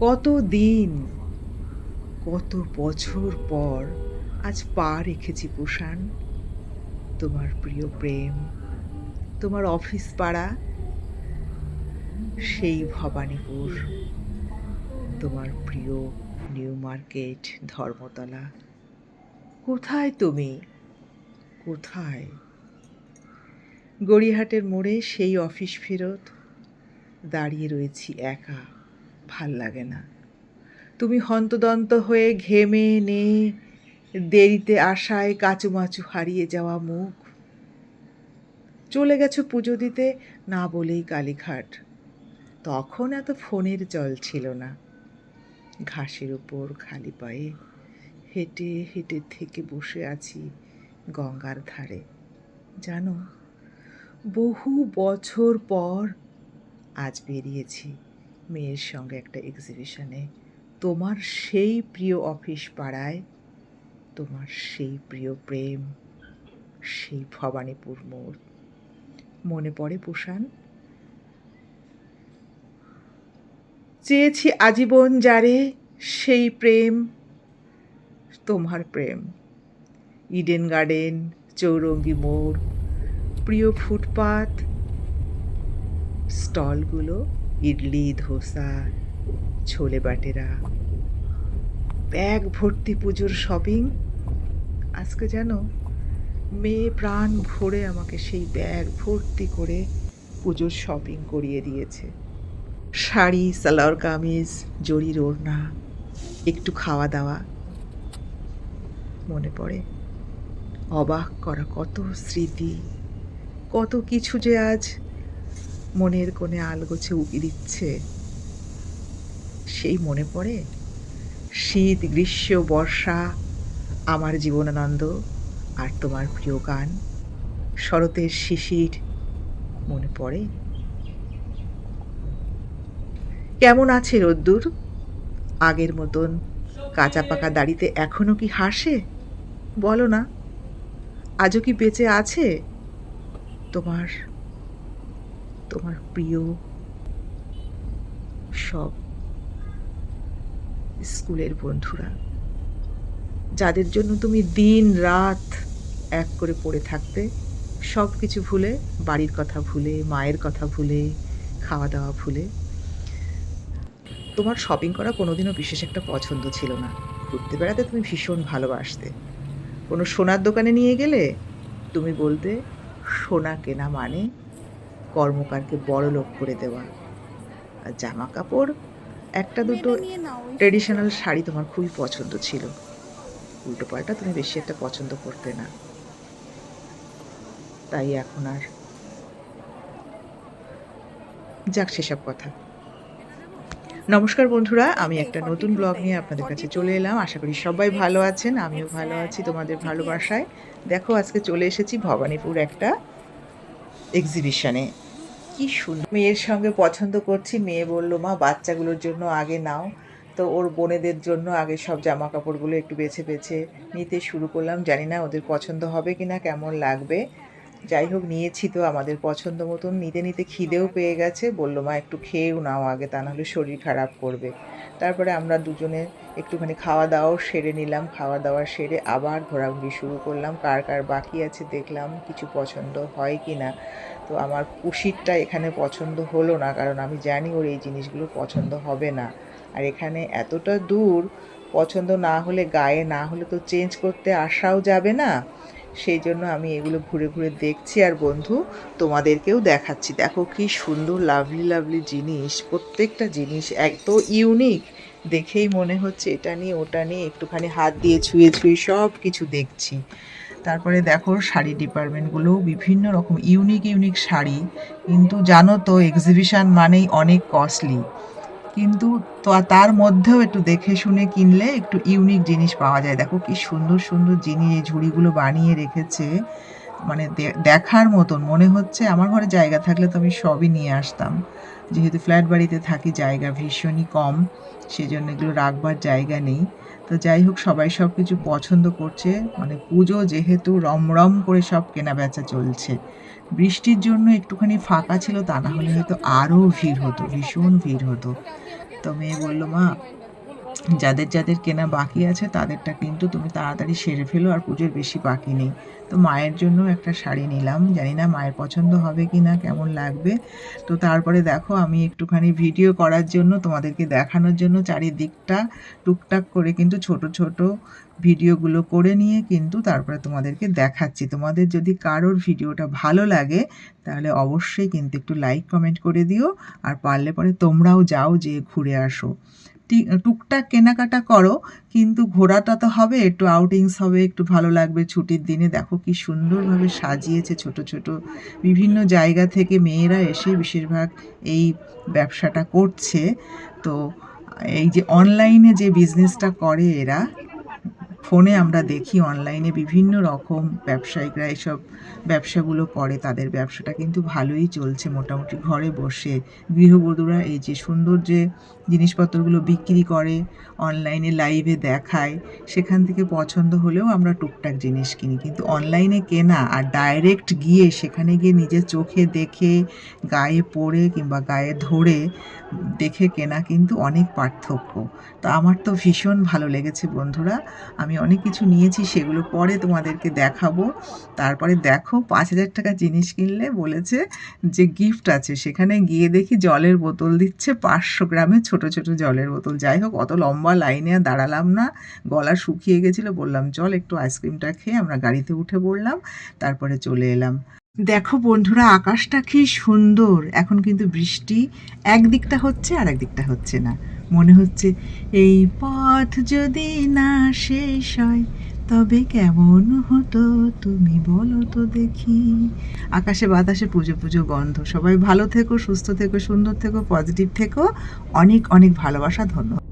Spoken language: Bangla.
কত দিন কত বছর পর আজ পা রেখেছি পোষান তোমার প্রিয় প্রেম, তোমার অফিস পাড়া, সেই ভবানীপুর, তোমার প্রিয় নিউ মার্কেট, ধর্মতলা। কোথায় তুমি? কোথায়? গড়িয়াহাটের মোড়ে সেই অফিস ফেরত, দাঁড়িয়ে রয়েছি একা। ভালো লাগে না। তুমি হন্তদন্ত হয়ে ঘেমে নে, দেরিতে আশায় কাচুমাচু হারিয়ে যাওয়া মুখ। চলে গেছো পুজো দিতে, না বলেই কালীঘাট। তখন এত ফোনের জল ছিল না। ঘাসের উপর খালি পায়ে হেঁটে হেঁটে থেকে বসে আছি গঙ্গার ধারে। জানো, বহু বছর পর আজ বেরিয়েছি। মেয়ের সঙ্গে একটা এক্সিবিশনে তোমার সেই প্রিয় অফিস পাড়ায় তোমার সেই প্রিয় প্রেম, সেই ভবানীপুর মোড়। মনে পড়ে পোষান চেয়েছি আজীবন যারে সেই প্রেম, তোমার প্রেম। ইডেন গার্ডেন চৌরঙ্গি মোড়, প্রিয় ফুটপাত, স্টলগুলো ইডলি, ধোসা, ছোলে বাটেরা, ব্যাগ ভর্তি পুজোর শপিং আজকে যেন মেয়ে প্রাণ ভরে আমাকে সেই ব্যাগ ভর্তি করে পুজোর শপিং করিয়ে দিয়েছে। শাড়ি, সালোয়ার কামিজ, জরির ওড়না, একটু খাওয়া দাওয়া। মনে পড়ে অবাক করা কত স্মৃতি, কত কিছু যে আজ মনের কোণে আলগোছে উকি দিচ্ছে। সেই মনে পড়ে, শীত, গ্রীষ্ম, বর্ষা, আমার জীবনানন্দ আর তোমার প্রিয় গান। শরতের শিশির, মনে পড়ে। কেমন আছে রোদ্দুর? আগের মতন কাঁচা পাকা দাড়িতে এখনও কি হাসে? বলো না। আজও কি বেঁচে আছে? তোমার তোমার প্রিয় সব স্কুলের বন্ধুরা, যাদের জন্য তুমি দিন রাত এক করে পড়ে থাকতে সব কিছু ভুলে, বাড়ির কথা ভুলে, মায়ের কথা ভুলে খাওয়া দাওয়া ভুলে, তোমার শপিং করা কোনোদিনও বিশেষ একটা পছন্দ ছিল না। ঘুরতে বেড়াতে তুমি ভীষণ ভালোবাসতে। কোনো সোনার দোকানে নিয়ে গেলে তুমি বলতে, সোনা কেনা মানে কর্মকারকে বড় লোক করে দেওয়া। আর জামা কাপড় একটা দুটো ট্রেডিশনাল শাড়ি তোমার খুবই পছন্দ ছিল। উল্টো পাল্টা তুমি বেশি একটা পছন্দ করতে না। তাই এখন আর যাক সেসব কথা। নমস্কার বন্ধুরা আমি একটা নতুন ব্লগ নিয়ে আপনাদের কাছে চলে এলাম। আশা করি সবাই ভালো আছেন আমিও ভালো আছি তোমাদের ভালোবাসায়। দেখো আজকে চলে এসেছি ভবানীপুর একটা এক্সিবিশনে কি সুন্দর। মেয়ের সঙ্গে পছন্দ করছি, মেয়ে বলল, মা, বাচ্চাগুলোর জন্য আগে নাও। তো ওর বোনেদের জন্য আগে সব জামা কাপড়গুলো একটু বেছে বেছে নিতে শুরু করলাম। জানি না ওদের পছন্দ হবে কি না কেমন লাগবে। যাই হোক, নিয়েছি তো আমাদের পছন্দ মতন। নিতে নিতে খিদেও পেয়ে গেছে। বলল, মা, একটু খেয়েও নাও আগে, তা নাহলে শরীর খারাপ করবে। তারপরে আমরা দুজনে একটুখানি খাওয়া দাওয়াও সেরে নিলাম। খাওয়া দাওয়া সেরে আবার ঘোরাঘুরি শুরু করলাম। কার কার বাকি আছে দেখলাম, কিছু পছন্দ হয় কি না। তো আমার কুশিরটা এখানে পছন্দ হলো না, কারণ আমি জানি ওর এই জিনিসগুলো পছন্দ হবে না। আর এখানে এতটা দূর, পছন্দ না হলে, গায়ে না হলে তো চেঞ্জ করতে আসাও যাবে না। সেই জন্য আমি এগুলো ঘুরে ঘুরে দেখছি আর বন্ধু, তোমাদেরকেও দেখাচ্ছি। দেখো কি সুন্দর লাভলি লাভলি জিনিস, প্রত্যেকটা জিনিস এত ইউনিক দেখেই মনে হচ্ছে এটা নিয়ে, ওটা নিয়ে একটুখানি হাত দিয়ে ছুঁয়ে ছুঁয়ে সব কিছু দেখছি। তারপরে দেখো শাড়ি ডিপার্টমেন্টগুলো বিভিন্ন রকম ইউনিক ইউনিক শাড়ি। কিন্তু জানো তো এক্সিবিশন মানেই অনেক কস্টলি কিন্তু তার মধ্যেও একটু দেখে শুনে কিনলে একটু ইউনিক জিনিস পাওয়া যায়। দেখো কি সুন্দর সুন্দর জিনিস এই ঝুড়িগুলো বানিয়ে রেখেছে। মানে দেখার মতন। মনে হচ্ছে আমার ঘরে জায়গা থাকলে তো আমি সবই নিয়ে আসতাম। যেহেতু ফ্ল্যাট বাড়িতে থাকি, জায়গা ভীষণই কম। সেজন্য এগুলো রাখবার জায়গা নেই। তো যাই হোক, সবাই সব কিছু পছন্দ করছে। মানে পুজো যেহেতু রমরম করে সব কেনা বেচা চলছে। বৃষ্টির জন্য একটুখানি ফাঁকা ছিল, তা না হলে হয়তো আরও ভিড় হতো, ভীষণ ভিড় হতো। তো মেয়ে বলল, মা যাদের যাদের কেনা বাকি আছে, তাদেরটা কিন্তু তুমি তাড়াতাড়ি সেরে ফেলো, আর পুজোর বেশি বাকি নেই। তো মায়ের জন্য একটা শাড়ি নিলাম। জানি না মায়ের পছন্দ হবে কি না, কেমন লাগবে। তো তারপরে দেখো, আমি একটুখানি ভিডিও করার জন্য, তোমাদেরকে দেখানোর জন্য চারিদিকটা টুকটাক করে কিন্তু ছোট ছোট ভিডিওগুলো করে নিয়ে কিন্তু তারপরে তোমাদেরকে দেখাচ্ছি। তোমাদের যদি কারোর ভিডিওটা ভালো লাগে, তাহলে অবশ্যই কিন্তু একটু লাইক কমেন্ট করে দিও, আর পারলে পরে তোমরাও যাও যে ঘুরে আসো। টুকটাক কেনাকাটা করো, কিন্তু ঘোরাটা তো হবে, একটু আউটিংস হবে, একটু ভালো লাগবে ছুটির দিনে। দেখো কি সুন্দরভাবে সাজিয়েছে ছোট ছোট বিভিন্ন জায়গা থেকে মেয়েরা এসে বেশিরভাগ এই ব্যবসাটা করছে। তো এই যে অনলাইনে যে বিজনেসটা করে এরা ফোনে আমরা দেখি অনলাইনে বিভিন্ন রকম ব্যবসায়িকরা এসব ব্যবসাগুলো করে, তাদের ব্যবসাটা কিন্তু ভালোই চলছে মোটামুটি। ঘরে বসে গৃহবধূরা এই যে সুন্দর যে জিনিসপত্রগুলো বিক্রি করে অনলাইনে লাইভে দেখায়, সেখান থেকে পছন্দ হলেও আমরা টুকটাক জিনিস কিনি। কিন্তু অনলাইনে কেনা আর ডাইরেক্ট গিয়ে সেখানে গিয়ে নিজের চোখে দেখে, গায়ে পড়ে কিংবা গায়ে ধরে দেখে কেনা কিন্তু অনেক পার্থক্য। তো আমার তো ভীষণ ভালো লেগেছে বন্ধুরা। আমি অনেক কিছু নিয়েছি, সেগুলো পরে তোমাদেরকে দেখাবো। তারপরে দেখো, পাঁচ হাজার টাকা জিনিস কিনলে বলেছে যে গিফট আছে। সেখানে গিয়ে দেখি জলের বোতল দিচ্ছে, পাঁচশো গ্রামে ছোট ছোট জলের বোতল। যাই হোক, অত লম্বা লাইনে আর দাঁড়ালাম না। গলা শুকিয়ে গেছিল, বললাম, চল একটু আইসক্রিমটা খেয়ে আমরা গাড়িতে উঠে পড়লাম। তারপরে চলে এলাম। দেখো বন্ধুরা, আকাশটা কি সুন্দর। এখন কিন্তু বৃষ্টি একদিকটা হচ্ছে আর একদিকটা হচ্ছে না। মনে হচ্ছে এই পথ যদি না শেষ হয়, তবে কেমন হতো তুমি বলো তো দেখি। আকাশে বাতাসে পুজো পুজো, গন্ধ। সবাই ভালো থেকো, সুস্থ থেকো, সুন্দর থেকো, পজিটিভ থেকো। অনেক অনেক ভালোবাসা, ধন্যবাদ।